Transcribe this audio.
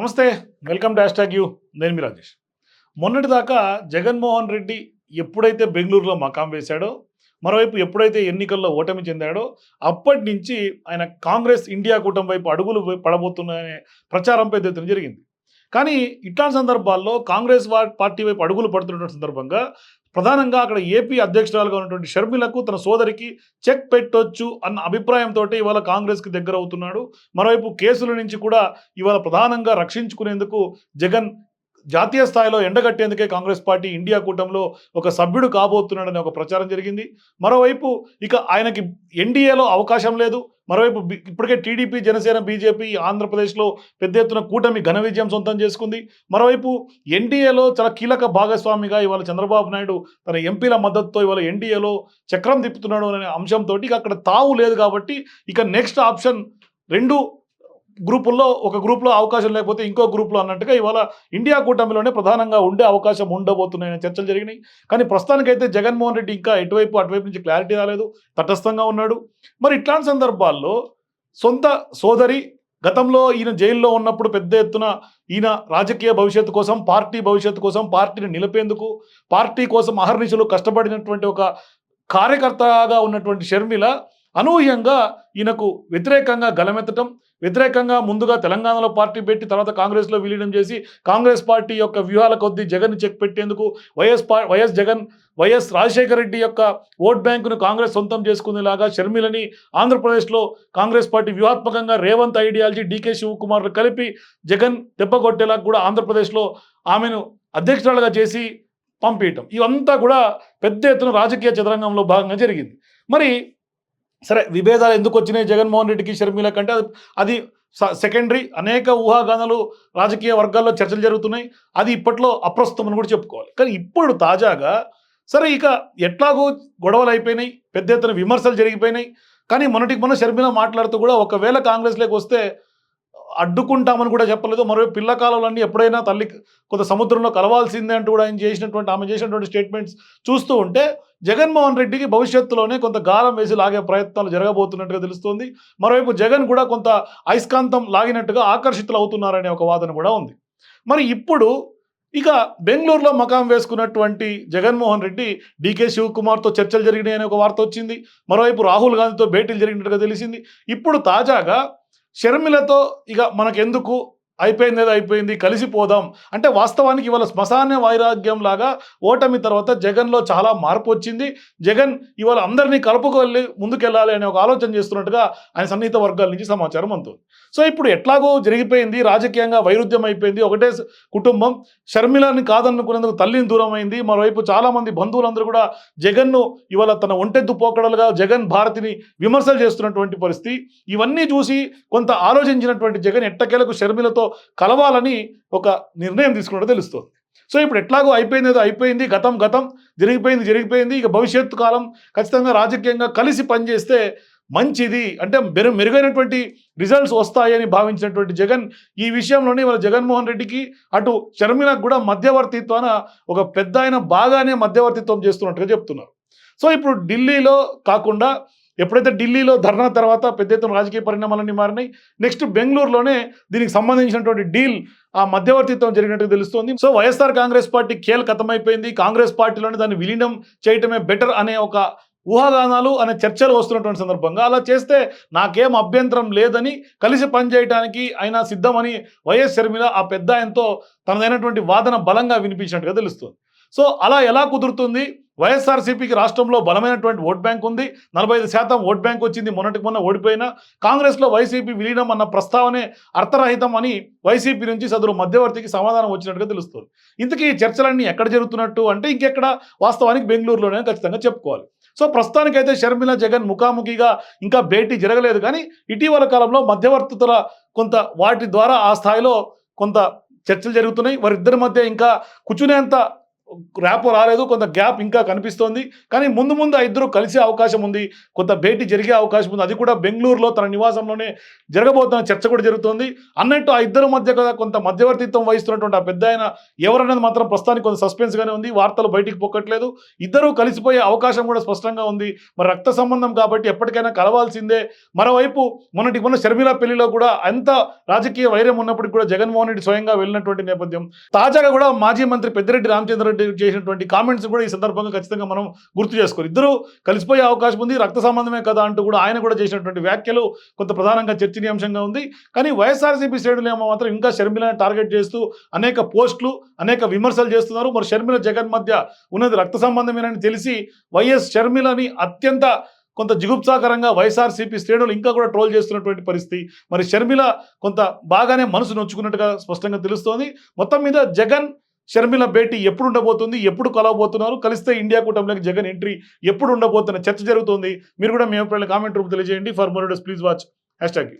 నమస్తే welcome to hash you. నేను మీ రాజేష్. మొన్నటిదాకా జగన్మోహన్ రెడ్డి ఎప్పుడైతే బెంగళూరులో మకాం వేశాడో మరోవైపు ఎప్పుడైతే ఎన్నికల్లో ఓటమి చెందాడో అప్పటి నుంచి ఆయన కాంగ్రెస్ ఇండియా కూటమి వైపు అడుగులు పడబోతున్నాయనే ప్రచారం పెద్ద ఎత్తున జరిగింది. కానీ ఇట్లాంటి సందర్భాల్లో కాంగ్రెస్ పార్టీ వైపు అడుగులు పడుతున్నటువంటి సందర్భంగా ప్రధానంగా అక్కడ ఏపీ అధ్యక్షురాలుగా ఉన్నటువంటి షర్మిలకు తన సోదరికి చెక్ పెట్టొచ్చు అన్న అభిప్రాయంతో ఇవాళ కాంగ్రెస్కి దగ్గర అవుతున్నాడు మరోవైపు కేసుల నుంచి కూడా ఇవాళ ప్రధానంగా రక్షించుకునేందుకు జగన్ జాతీయ స్థాయిలో ఎండగట్టేందుకే కాంగ్రెస్ పార్టీ ఇండియా కూటమిలో ఒక సభ్యుడు కాబోతున్నాడనే ఒక ప్రచారం జరిగింది. మరోవైపు ఇక ఆయనకి ఎన్డీఏలో అవకాశం లేదు. మరోవైపు ఇప్పటికే టీడీపీ జనసేన బీజేపీ ఆంధ్రప్రదేశ్లో పెద్ద ఎత్తున కూటమి ఘన విజయం సొంతం చేసుకుంది. మరోవైపు ఎన్డీఏలో చాలా కీలక భాగస్వామిగా ఇవాళ చంద్రబాబు నాయుడు తన ఎంపీల మద్దతుతో ఇవాళ ఎన్డీఏలో చక్రం తిప్పుతున్నాడు అనే అంశంతో ఇక అక్కడ తావు లేదు కాబట్టి ఇక నెక్స్ట్ ఆప్షన్ రెండు గ్రూపుల్లో ఒక గ్రూప్లో అవకాశం లేకపోతే ఇంకో గ్రూప్లో అన్నట్టుగా ఇవాళ ఇండియా కూటమిలోనే ప్రధానంగా ఉండే అవకాశం ఉండబోతున్నాయని చర్చలు జరిగినాయి. కానీ ప్రస్తుతానికైతే జగన్మోహన్ రెడ్డి ఇంకా ఎటువైపు అటువైపు నుంచి క్లారిటీ రాలేదు తటస్థంగా ఉన్నాడు. మరి ఇట్లాంటి సందర్భాల్లో సొంత సోదరి గతంలో ఈయన జైల్లో ఉన్నప్పుడు పెద్ద ఎత్తున ఈయన రాజకీయ భవిష్యత్తు కోసం పార్టీ భవిష్యత్తు కోసం పార్టీని నిలిపేందుకు పార్టీ కోసం అహర్నిశలు కష్టపడినటువంటి ఒక కార్యకర్తగా ఉన్నటువంటి షర్మిల అనూహ్యంగా ఈయనకు వ్యతిరేకంగా గలమెత్తటం వ్యతిరేకంగా ముందుగా తెలంగాణలో పార్టీ పెట్టి తర్వాత కాంగ్రెస్లో విలీనం చేసి కాంగ్రెస్ పార్టీ యొక్క వ్యూహాల కొద్దీ జగన్ చెక్ పెట్టేందుకు వైఎస్ పా వైఎస్ జగన్ వైఎస్ రాజశేఖర రెడ్డి యొక్క ఓట్ బ్యాంకును కాంగ్రెస్ సొంతం చేసుకునేలాగా షర్మిలని ఆంధ్రప్రదేశ్లో కాంగ్రెస్ పార్టీ వ్యూహాత్మకంగా రేవంత్ ఐడియాలజీ డీకే శివకుమార్లు కలిపి జగన్ దెబ్బకొట్టేలా కూడా ఆంధ్రప్రదేశ్లో ఆమెను అధ్యక్షురాలుగా చేసి పంపించటం ఇవంతా కూడా పెద్ద ఎత్తున రాజకీయ చదరంగంలో భాగంగా జరిగింది. మరి సరే విభేదాలు ఎందుకు వచ్చినాయి? జగన్మోహన్ రెడ్డికి షర్మిల కంటే అది- అది సెకండరీ అనేక ఊహాగానాలు రాజకీయ వర్గాల్లో చర్చలు జరుగుతున్నాయి. అది ఇప్పట్లో అప్రస్తుతం అని కూడా చెప్పుకోవాలి. కానీ ఇప్పుడు తాజాగా సరే ఇక ఎట్లాగో గొడవలు అయిపోయినాయి పెద్ద ఎత్తున విమర్శలు జరిగిపోయినాయి. కానీ మొన్నటికి మొన్న షర్మిల మాట్లాడుతూ కూడా ఒకవేళ కాంగ్రెస్లోకి వస్తే అడ్డుకుంటామని కూడా చెప్పలేదు. మరో పిల్లకాలంలన్నీ ఎప్పుడైనా తల్లి కొంత సముద్రంలో కలవాల్సిందే అంటూ కూడా ఆయన చేసినటువంటి ఆమె చేసినటువంటి స్టేట్మెంట్స్ చూస్తూ ఉంటే జగన్మోహన్ రెడ్డికి భవిష్యత్తులోనే కొంత గాలం వేసి లాగే ప్రయత్నాలు జరగబోతున్నట్టుగా తెలుస్తోంది. మరోవైపు జగన్ కూడా కొంత అయస్కాంతం లాగినట్టుగా ఆకర్షితులు అవుతున్నారనే ఒక వాదన కూడా ఉంది. మరి ఇప్పుడు ఇక బెంగళూరులో మకాం వేసుకున్నటువంటి జగన్మోహన్ రెడ్డి డీకే శివకుమార్తో చర్చలు జరిగినాయని ఒక వార్త వచ్చింది. మరోవైపు రాహుల్ గాంధీతో భేటీలు జరిగినట్టుగా తెలిసింది. ఇప్పుడు తాజాగా షర్మిలతో ఇక మనకెందుకు అయిపోయింది ఏదో అయిపోయింది కలిసిపోదాం అంటే వాస్తవానికి ఇవాళ శ్మశాన వైరాగ్యం లాగా ఓటమి తర్వాత జగన్లో చాలా మార్పు వచ్చింది. జగన్ ఇవాళ అందరినీ కలుపుకొని ముందుకెళ్ళాలి అనే ఒక ఆలోచన చేస్తున్నట్టుగా ఆయన సన్నిహిత వర్గాల నుంచి సమాచారం అందుతుంది. సో ఇప్పుడు ఎట్లాగో జరిగిపోయింది రాజకీయంగా వైరుధ్యం అయిపోయింది. ఒకటే కుటుంబం షర్మిలని కాదనుకునేందుకు తల్లిని దూరం అయింది. మరోవైపు చాలామంది బంధువులందరూ కూడా జగన్ను ఇవాళ తన ఒంటెద్దు పోకడలుగా జగన్ భారతిని విమర్శలు చేస్తున్నటువంటి పరిస్థితి. ఇవన్నీ చూసి కొంత ఆలోచించినటువంటి జగన్ ఎట్టకేలకు షర్మిలతో కలవాలని ఒక నిర్ణయం తీసుకున్నట్టు తెలుస్తుంది. సో ఇప్పుడు ఎట్లాగో అయిపోయింది ఏదో అయిపోయింది గతం గతం జరిగిపోయింది జరిగిపోయింది ఇక భవిష్యత్తు కాలం ఖచ్చితంగా రాజకీయంగా కలిసి పనిచేస్తే మంచిది. అంటే మెరు మెరుగైనటువంటి రిజల్ట్స్ వస్తాయని భావించినటువంటి జగన్ ఈ విషయంలోనే వాళ్ళ జగన్మోహన్ రెడ్డికి అటు షర్మిలకు కూడా మధ్యవర్తిత్వాన ఒక పెద్ద ఆయన బాగానే మధ్యవర్తిత్వం చేస్తున్నట్టుగా చెప్తున్నారు. సో ఇప్పుడు ఢిల్లీలో కాకుండా ఎప్పుడైతే ఢిల్లీలో ధర్నా తర్వాత పెద్ద ఎత్తున రాజకీయ పరిణామాలన్నీ మారినాయి నెక్స్ట్ బెంగళూరులోనే దీనికి సంబంధించినటువంటి డీల్ ఆ మధ్యవర్తిత్వం జరిగినట్టు తెలుస్తోంది. సో వైఎస్ఆర్ కాంగ్రెస్ పార్టీ కేల్ కథమైపోయింది కాంగ్రెస్ పార్టీలోనే దాన్ని విలీనం చేయటమే బెటర్ అనే ఒక ఊహాగానాలు అనే చర్చలు వస్తున్నటువంటి సందర్భంగా. అలా చేస్తే నాకేం అభ్యంతరం లేదని కలిసి పనిచేయడానికి అయినా సిద్ధమని వైఎస్ షర్మిల ఆ పెద్ద ఆయనతో తనదైనటువంటి వాదన బలంగా వినిపించినట్టుగా తెలుస్తుంది. సో అలా ఎలా కుదురుతుంది? వైఎస్ఆర్సీపీకి రాష్ట్రంలో బలమైనటువంటి ఓట్ బ్యాంక్ ఉంది. నలభై ఐదు శాతం ఓట్ బ్యాంక్ వచ్చింది. మొన్నటికి మొన్న ఓడిపోయినా కాంగ్రెస్లో వైసీపీ విలీనం అన్న ప్రస్తావనే అర్థరహితం అని వైసీపీ నుంచి సదరు మధ్యవర్తికి సమాధానం వచ్చినట్టుగా తెలుస్తుంది. ఇంతకీ ఈ చర్చలన్నీ ఎక్కడ జరుగుతున్నట్టు అంటే ఇంకెక్కడ? వాస్తవానికి బెంగళూరులోనే ఖచ్చితంగా చెప్పుకోవాలి. సో ప్రస్తుతానికైతే షర్మిల జగన్ ముఖాముఖిగా ఇంకా భేటీ జరగలేదు. కానీ ఇటీవల కాలంలో మధ్యవర్తితుల కొంత వాటి ద్వారా ఆ స్థాయిలో కొంత చర్చలు జరుగుతున్నాయి. వారిద్దరి మధ్య ఇంకా కూర్చునేంత ర్యాపో రాలేదు కొంత గ్యాప్ ఇంకా కనిపిస్తోంది. కానీ ముందు ముందు ఆ ఇద్దరు కలిసే అవకాశం ఉంది. కొంత భేటీ జరిగే అవకాశం ఉంది. అది కూడా బెంగళూరులో తన నివాసంలోనే జరగబోతున్న చర్చ కూడా జరుగుతోంది. అన్నట్టు ఆ ఇద్దరు మధ్య కదా కొంత మధ్యవర్తిత్వం వహిస్తున్నటువంటి ఆ పెద్ద ఆయన ఎవరనేది మాత్రం ప్రస్తుతానికి కొంత సస్పెన్స్ గానే ఉంది. వార్తలు బయటికి పొక్కట్లేదు ఇద్దరు కలిసిపోయే అవకాశం కూడా స్పష్టంగా ఉంది. మరి రక్త సంబంధం కాబట్టి ఎప్పటికైనా కలవాల్సిందే. మరోవైపు మొన్నటి మొన్న షర్మిల పెళ్ళిలో కూడా అంత రాజకీయ వైరం ఉన్నప్పటికీ కూడా జగన్మోహన్ రెడ్డి స్వయంగా వెళ్ళినటువంటి నేపథ్యం. తాజాగా కూడా మాజీ మంత్రి పెద్దిరెడ్డి రామచంద్రరెడ్డి చేసినటువంటి కామెంట్స్ కూడా ఈ సందర్భంగా ఖచ్చితంగా మనం గుర్తు చేసుకోరు ఇద్దరు కలిసిపోయే అవకాశం ఉంది. రక్త సంబంధమే కదా అంటూ కూడా ఆయన కూడా చేసినటువంటి వ్యాఖ్యలు కొంత ప్రధానంగా చర్చనీయాంశంగా ఉంది. కానీ వైఎస్ఆర్సీపీ శ్రేణులు ఏమో మాత్రం ఇంకా షర్మిలను టార్గెట్ చేస్తూ అనేక పోస్టులు అనేక విమర్శలు చేస్తున్నారు. మరి షర్మిల జగన్ మధ్య ఉన్నది రక్త సంబంధమేనని తెలిసి వైఎస్ షర్మిలని అత్యంత కొంత జిగుప్సాకరంగా వైఎస్ఆర్సీపీ శ్రేణులు ఇంకా కూడా ట్రోల్ చేస్తున్నటువంటి పరిస్థితి. మరి షర్మిల కొంత బాగానే మనసు నొచ్చుకున్నట్టుగా స్పష్టంగా తెలుస్తోంది. మొత్తం మీద జగన్ షర్మిల భేటీ ఎప్పుడు ఉండబోతుంది? ఎప్పుడు కలవబోతున్నారు? కలిస్తే ఇండియా కూటమిలోకి జగన్ ఎంట్రీ ఎప్పుడు ఉండబోతున్న చర్చ జరుగుతుంది? మీరు కూడా మీ అభిప్రాయాలు కామెంట్ రూపు తెలియజేయండి. For more please watch. Hashtag